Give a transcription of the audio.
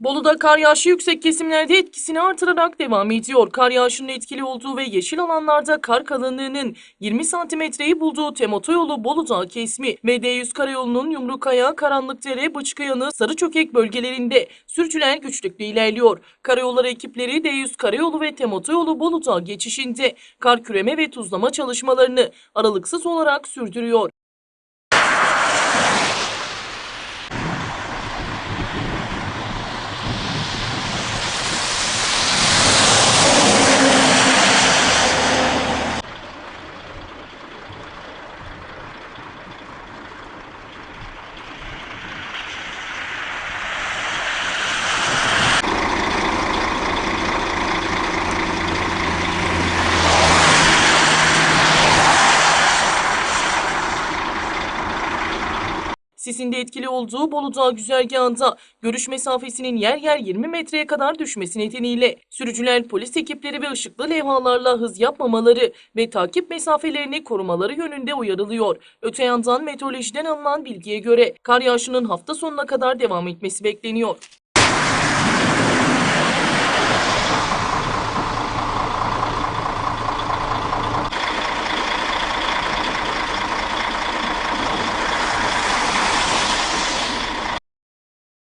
Bolu'da kar yağışı yüksek kesimlerde etkisini artırarak devam ediyor. Kar yağışının etkili olduğu ve yeşil alanlarda kar kalınlığının 20 santimetreyi bulduğu TEM otoyolu Bolu Dağı kesmi ve D100 karayolunun Yumrukaya, Karanlıkdere, Bıçkıyanı, Sarıçökek bölgelerinde sürücüler güçlükle ilerliyor. Karayolları ekipleri D100 karayolu ve TEM otoyolu Bolu Dağı geçişinde kar küreme ve tuzlama çalışmalarını aralıksız olarak sürdürüyor. Sisin de etkili olduğu Bolu Dağı güzergahında görüş mesafesinin yer yer 20 metreye kadar düşmesi nedeniyle sürücüler polis ekipleri ve ışıklı levhalarla hız yapmamaları ve takip mesafelerini korumaları yönünde uyarılıyor. Öte yandan meteorolojiden alınan bilgiye göre kar yağışının hafta sonuna kadar devam etmesi bekleniyor.